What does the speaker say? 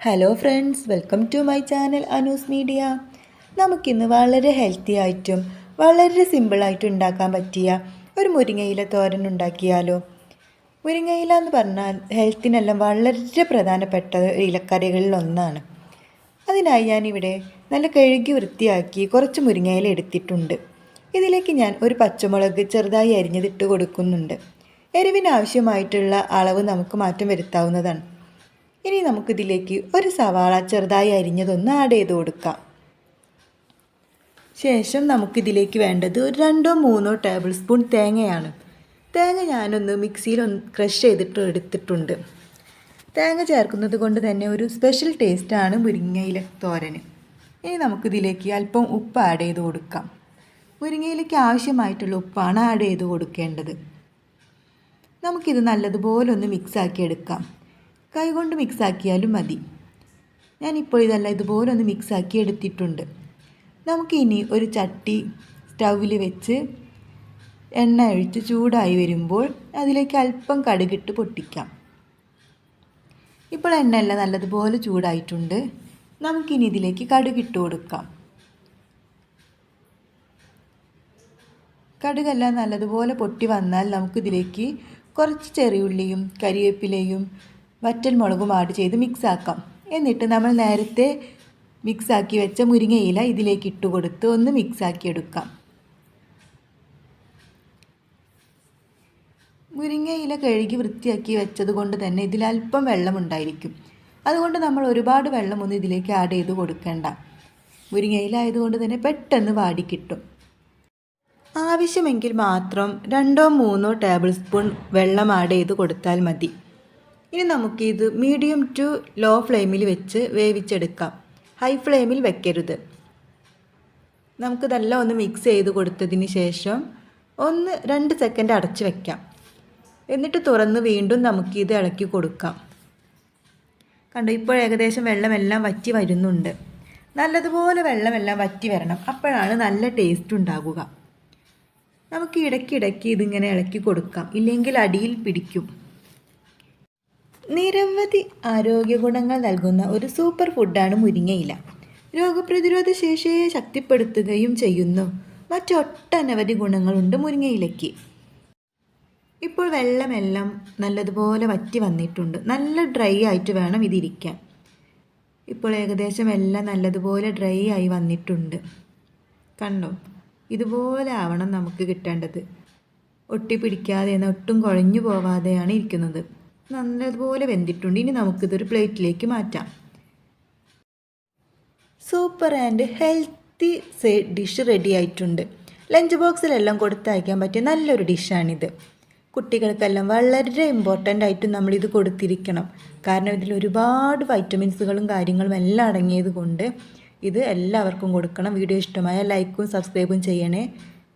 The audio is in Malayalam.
Hello friends welcome to my channel Anoos media നമുക്കിന്ന് വളരെ ഹെൽത്തി ആയിട്ടും വളരെ സിമ്പിളായിട്ടും ഉണ്ടാക്കാൻ പറ്റിയ ഒരു മുരിങ്ങയില തോരൻ ഉണ്ടാക്കിയാലോ? മുരിങ്ങയില എന്ന് പറഞ്ഞാൽ ഹെൽത്തിനെല്ലാം വളരെ പ്രധാനപ്പെട്ട ഇലക്കറികളിൽ ഒന്നാണ്. അതിനായി ഞാനിവിടെ നല്ല കഴുകി വൃത്തിയാക്കി കുറച്ച് മുരിങ്ങയില എടുത്തിട്ടുണ്ട്. ഇതിലേക്ക് ഞാൻ ഒരു പച്ചമുളക് ചെറുതായി അരിഞ്ഞതിട്ട് കൊടുക്കുന്നുണ്ട്. എരിവിനാവശ്യമായിട്ടുള്ള അളവ് നമുക്ക് മാറ്റം വരുത്താവുന്നതാണ്. ഇനി നമുക്കിതിലേക്ക് ഒരു സവാള ചെറുതായി അരിഞ്ഞതൊന്ന് ആഡ് ചെയ്ത് കൊടുക്കാം. ശേഷം നമുക്കിതിലേക്ക് വേണ്ടത് ഒരു രണ്ടോ മൂന്നോ ടേബിൾ സ്പൂൺ തേങ്ങയാണ്. തേങ്ങ ഞാനൊന്ന് മിക്സിയിൽ ഒന്ന് ക്രഷ് ചെയ്തിട്ട് എടുത്തിട്ടുണ്ട്. തേങ്ങ ചേർക്കുന്നത് കൊണ്ട് തന്നെ ഒരു സ്പെഷ്യൽ ടേസ്റ്റാണ് മുരിങ്ങയില തോരന് ഇനി നമുക്കിതിലേക്ക് അല്പം ഉപ്പ് ആഡ് ചെയ്ത് കൊടുക്കാം. മുരിങ്ങയിലേക്ക് ആവശ്യമായിട്ടുള്ള ഉപ്പാണ് ആഡ് ചെയ്ത് കൊടുക്കേണ്ടത്. നമുക്കിത് നല്ലതുപോലെ ഒന്ന് മിക്സാക്കി എടുക്കാം. കൈകൊണ്ട് മിക്സാക്കിയാലും മതി. ഞാനിപ്പോൾ ഇതെല്ലാം ഇതുപോലെ ഒന്ന് മിക്സാക്കി എടുത്തിട്ടുണ്ട്. നമുക്കിനി ഒരു ചട്ടി സ്റ്റൗവിൽ വെച്ച് എണ്ണ ഒഴിച്ച് ചൂടായി വരുമ്പോൾ അതിലേക്ക് അല്പം കടുകിട്ട് പൊട്ടിക്കാം. ഇപ്പോൾ എണ്ണയെല്ലാം നല്ലതുപോലെ ചൂടായിട്ടുണ്ട്. നമുക്കിനി ഇതിലേക്ക് കടുകിട്ട് കൊടുക്കാം. കടുകെല്ലാം നല്ലതുപോലെ പൊട്ടി വന്നാൽ നമുക്കിതിലേക്ക് കുറച്ച് ചെറിയുള്ളിയും കരിവേപ്പിലയും വറ്റൽ മുളകും ആഡ് ചെയ്ത് മിക്സ് ആക്കാം. എന്നിട്ട് നമ്മൾ നേരത്തെ മിക്സാക്കി വെച്ച മുരിങ്ങയില ഇതിലേക്ക് ഇട്ട് കൊടുത്ത് ഒന്ന് മിക്സ് ആക്കി എടുക്കാം മുരിങ്ങയില കഴുകി വൃത്തിയാക്കി വെച്ചത് കൊണ്ട് തന്നെ ഇതിൽ അല്പം വെള്ളമുണ്ടായിരിക്കും അതുകൊണ്ട് നമ്മൾ ഒരുപാട് വെള്ളമൊന്നും ഇതിലേക്ക് ആഡ് ചെയ്ത് കൊടുക്കേണ്ട. മുരിങ്ങയില ആയതുകൊണ്ട് തന്നെ പെട്ടെന്ന് വാടിക്കിട്ടും ആവശ്യമെങ്കിൽ മാത്രം രണ്ടോ മൂന്നോ ടേബിൾ സ്പൂൺ വെള്ളം ആഡ് ചെയ്ത് കൊടുത്താൽ മതി. ഇനി നമുക്കിത് മീഡിയം ടു ലോ ഫ്ലെയിമിൽ വെച്ച് വേവിച്ചെടുക്കാം. ഹൈ ഫ്ലെയിമിൽ വെക്കരുത്. നമുക്ക് നല്ല ഒന്ന് മിക്സ് ചെയ്ത് കൊടുത്തതിന് ശേഷം ഒന്ന് രണ്ട് സെക്കൻഡ് അടച്ച് വെക്കാം. എന്നിട്ട് തുറന്ന് വീണ്ടും നമുക്കിത് ഇളക്കി കൊടുക്കാം. കണ്ടോ ഇപ്പോൾ ഏകദേശം വെള്ളമെല്ലാം വറ്റി വരുന്നുണ്ട്. നല്ലതുപോലെ വെള്ളമെല്ലാം വറ്റി വരണം. അപ്പോഴാണ് നല്ല ടേസ്റ്റ് ഉണ്ടാകുക. നമുക്ക് ഇടയ്ക്കിടയ്ക്ക് ഇതിങ്ങനെ ഇളക്കി കൊടുക്കാം. ഇല്ലെങ്കിൽ അടിയിൽ പിടിക്കും. നിരവധി ആരോഗ്യ ഗുണങ്ങൾ നൽകുന്ന ഒരു സൂപ്പർ ഫുഡാണ് മുരിങ്ങയില. രോഗപ്രതിരോധ ശേഷിയെ ശക്തിപ്പെടുത്തുകയും ചെയ്യുന്നു. മറ്റൊട്ടനവധി ഗുണങ്ങളുണ്ട് മുരിങ്ങയിലയ്ക്ക്. ഇപ്പോൾ വെള്ളമെല്ലാം നല്ലതുപോലെ വറ്റി വന്നിട്ടുണ്ട്. നല്ല ഡ്രൈ ആയിട്ട് വേണം ഇതിരിക്കാൻ. ഇപ്പോൾ ഏകദേശം എല്ലാം നല്ലതുപോലെ ഡ്രൈ ആയി വന്നിട്ടുണ്ട്. കണ്ടോ? ഇതുപോലെ ആവണം നമുക്ക് കിട്ടേണ്ടത്. ഒട്ടിപ്പിടിക്കാതെ എന്നാൽ ഒട്ടും കുഴഞ്ഞു പോവാതെയാണ് ഇരിക്കുന്നത്. നല്ലതുപോലെ വെന്തിട്ടുണ്ട്. ഇനി നമുക്കിതൊരു പ്ലേറ്റിലേക്ക് മാറ്റാം. Super and healthy dish ready ആയിട്ടുണ്ട്. ലഞ്ച് ബോക്സിലെല്ലാം കൊടുത്തയക്കാൻ പറ്റിയ നല്ലൊരു ഡിഷാണിത്. കുട്ടികൾക്കെല്ലാം വളരെ ഇമ്പോർട്ടന്റ് ആയിട്ട് നമ്മളിത് കൊടുത്തിരിക്കണം. കാരണം ഇതിൽ ഒരുപാട് വൈറ്റമിൻസുകളും കാര്യങ്ങളും എല്ലാം അടങ്ങിയത് കൊണ്ട് ഇത് എല്ലാവർക്കും കൊടുക്കണം. വീഡിയോ ഇഷ്ടമായ ലൈക്കും സബ്സ്ക്രൈബും ചെയ്യണേ.